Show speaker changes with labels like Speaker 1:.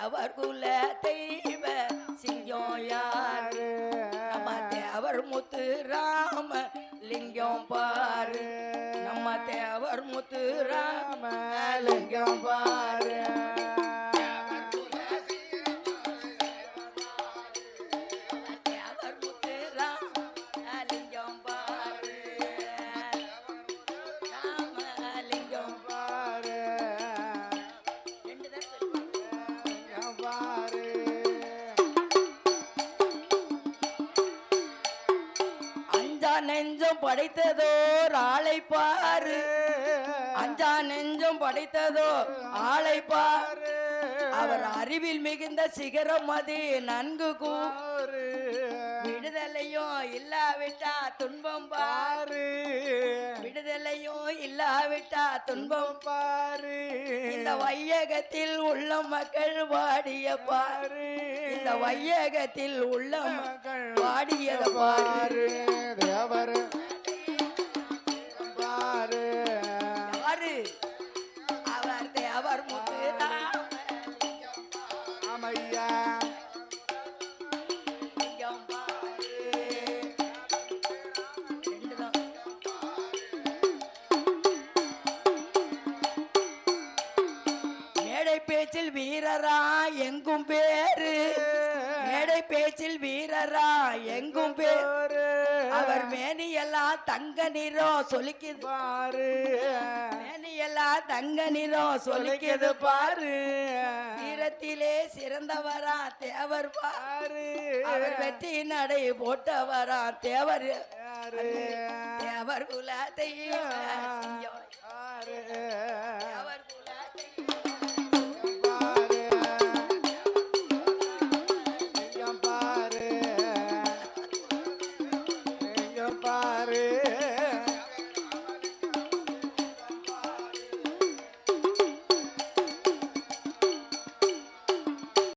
Speaker 1: தேவர் குல தெய்வ சிங்கம் யாரு? நம்ம தேவர் முத்து ராம லிங்கம் பாரு. நம்ம தேவர் முத்து ராம லிங்கம் பாரு. நெஞ்சம் படைத்ததோ ஆளை பாரு. அஞ்சா நெஞ்சம் படைத்ததோ ஆளை பாரு. அவர் அறிவில் மிகுந்த சிகரம் அது நன்கு கூ விடுதலையும் இல்லாவிட்டா துன்பம் பாரு. விடுதலையும் இல்லாவிட்டா துன்பம்
Speaker 2: பாரு.
Speaker 1: இந்த வையகத்தில் உள்ள மக்கள் வாடிய பாரு. இந்த வையகத்தில் உள்ள மக்கள் வாடியத பாரு. பேச்சில் வீரரா எங்கும் பேரு. மேடை பேச்சில் வீரரா எங்கும் பேரு. அவர் மேனியெல்லாம் தங்க நிறம் சொலிக்குது
Speaker 2: பாரு.
Speaker 1: மேனியெல்லாம் தங்க நிறம் சொலிக்குது பாரு. வீரத்திலே சிறந்தவரா தேவர் பாரு. அவர் வெற்றி நடை போட்டவரா தேவர். தேவர் குல தெய்வம்
Speaker 2: பாரு
Speaker 1: தேவர்